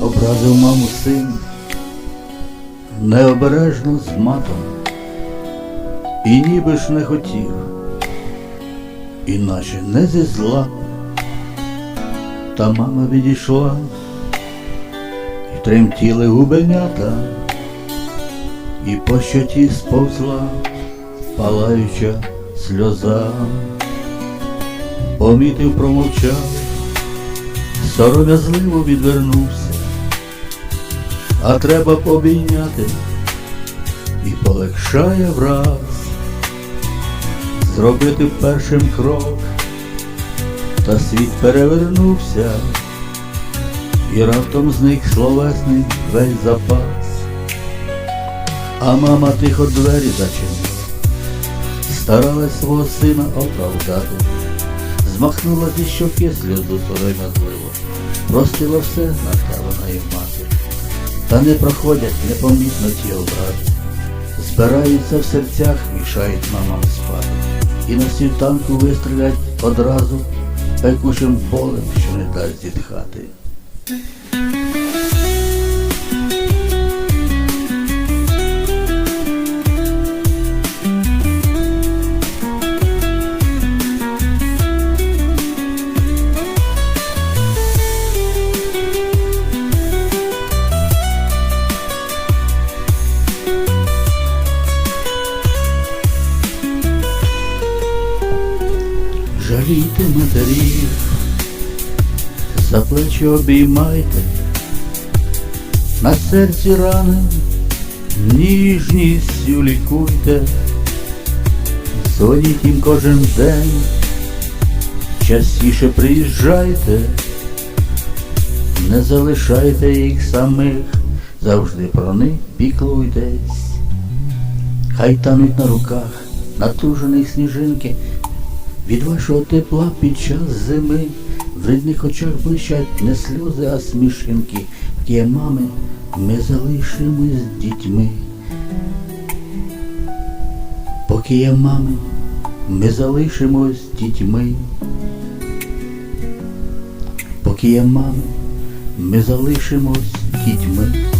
Зрадив маму син, необережно з матом, і ніби ж не хотів, іначе не зі зла, та мама відійшла, і тремтіли губенята, і по щоті сповзла палаюча сльоза, помітив, промовчав, сором'язливо відвернувся, а треба обійняти і полегшає враз, зробити першим крок, та світ перевернувся, і раптом зник словесний весь запас, а мама тихо двері зачинила старалась свого сина оправдати, змахнула зі щоки сльозу сором'язливо, простила все на вона і мати. Та не проходять непомітно ті образи, збираються в серцях, мішають мамам спати. І на світанку вистрілять одразу пекучим болем, що не дасть зітхати. Жалійте матерів, за плечі обіймайте, на серці рани ніжністю лікуйте, дзвоніть їм кожен день, частіше приїжджайте, не залишайте їх самих, завжди про них піклуйтесь. Хай тануть на руках натужених сніжинки, від вашого тепла під час зими в рідних очах блищать не сльози, а смішинки. Є мами, ми залишимось дітьми. Поки є мами, ми залишимось дітьми. Поки є мами, ми залишимось дітьми.